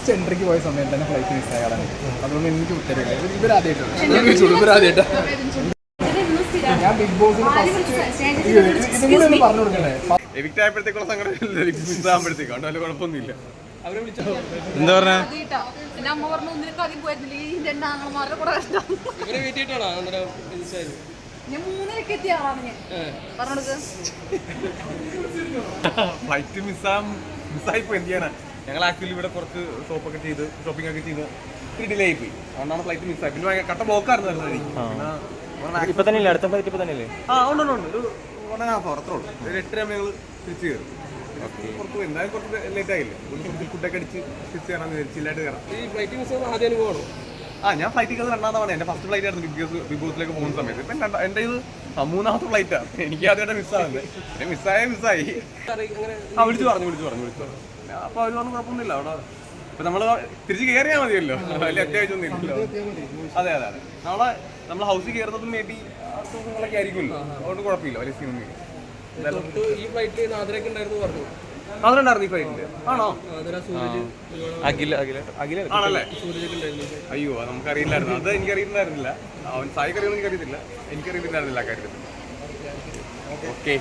First എൻട്രിക്ക് പോയ സമയത്ത് തന്നെ ഫ്ലൈറ്റ് മിസ് ആളാണ് അതുകൊണ്ട് എനിക്ക് ഉത്തരവില്ല. ഇവർ- ഇവരാദ്യമായിട്ടാണ് ഇവരാദ്യമായിട്ടാ ഞാൻ ബിഗ് ബോസിന് ഫസ്റ്റ് പറഞ്ഞു കൊടുക്കണ്ടേ എവിക്റ്റ് ആയപ്പോഴത്തേക്കുള്ള സങ്കടം കുഴപ്പമൊന്നുമില്ല. എന്താ പറഞ്ഞ? ഫ്ലൈറ്റ് മിസ്സാം മിസ്സായിപ്പോ എന്ത് ചെയ്യാനാ? ഞങ്ങൾ ആക്ച്വലി ഇവിടെ കുറച്ച് ഷോപ്പൊക്കെ ചെയ്ത് ഷോപ്പിംഗ് ഒക്കെ ചെയ്ത് ഇത്തിരി ഡിലേ ആയി പോയി. അതുകൊണ്ടാണ് ഫ്ലൈറ്റ് മിസ്സായി പിന്നെ ഭയങ്കര കട്ട ബ്ലോക്കായിരുന്നു വരുന്നത് ഇപ്പൊ തന്നെ ഇല്ല അടുത്ത ഫ്ലൈറ്റ് ഇപ്പൊ തന്നെ ആ ഉണ്ട് ഉണ്ട്, ഉണ്ട്. ഒരു വൺ ആൻഡ് ഹാഫ് അവർ അത്രേ ഉള്ളൂ. ഒരു എട്ടര ഞങ്ങൾ തിരിച്ചു കയറും. പുറത്ത് എന്തായാലും കുറച്ച് ലേറ്റ് ആയില്ലേ? ഒരു ഫുഡൊക്കെ അടിച്ച് തിരിച്ച് കയറാൻ ചില്ലായിട്ട് കയറാം. ഈ ഫ്ലൈറ്റ് മിസ് ആദ്യ അനുഭവമാണോ ആ ഞാൻ ഫ്ലൈറ്റ് കയറി രണ്ടാം തവണ ഫസ്റ്റ് ഫ്ലൈറ്റ് ആയിരുന്നു ബിഗ് ബോസ് ബിഗ് ബോസിലേക്ക് പോകുന്ന സമയത്ത്. ഇപ്പം രണ്ടാ- എന്റെ ഇത് മൂന്നാമത്തെ ഫ്ലൈറ്റാണ് എനിക്ക് ആദ്യമായിട്ട് മിസ്സാകുന്നത് മിസ്സായ മിസ്സായി ആ വിളിച്ചു പറഞ്ഞു വിളിച്ചു പറഞ്ഞു വിളിച്ചു പറഞ്ഞു. അപ്പൊ അവർ പറഞ്ഞു കുഴപ്പമൊന്നുമില്ല അവിടെ. അപ്പൊ നമ്മൾ തിരിച്ച് കയറിയാൽ മതിയല്ലോ. വലിയ അത്യാവശ്യം ഇല്ലല്ലോ അതെ അതെ അതെ. നമ്മളെ നമ്മൾ ഹൗസിൽ കയറുന്നതും മേ ബി ദിവസങ്ങളൊക്കെ ആയിരിക്കുമല്ലോ. അതുകൊണ്ട് കുഴപ്പമില്ല വലിയ സീനൊന്നും ഈ ഫ്ലൈറ്റ് നാദരൊക്കെ ഉണ്ടായിരുന്നു പറഞ്ഞു. അതുണ്ടായിരുന്നു ഈ ഫ്ലൈറ്റിൽ ആണോ? അഖില അഖില. അഖില. ആണല്ലേ? അയ്യോ അത് നമുക്കറിയില്ലായിരുന്നു. അത് എനിക്കറിയുന്നുണ്ടായിരുന്നില്ല അവൻ സായിക്കറിയൊന്നും എനിക്കറിയത്തില്ല. എനിക്കറിയത്തില്ലായിരുന്നില്ല ആ കാര്യത്തിൽ. ഓക്കെ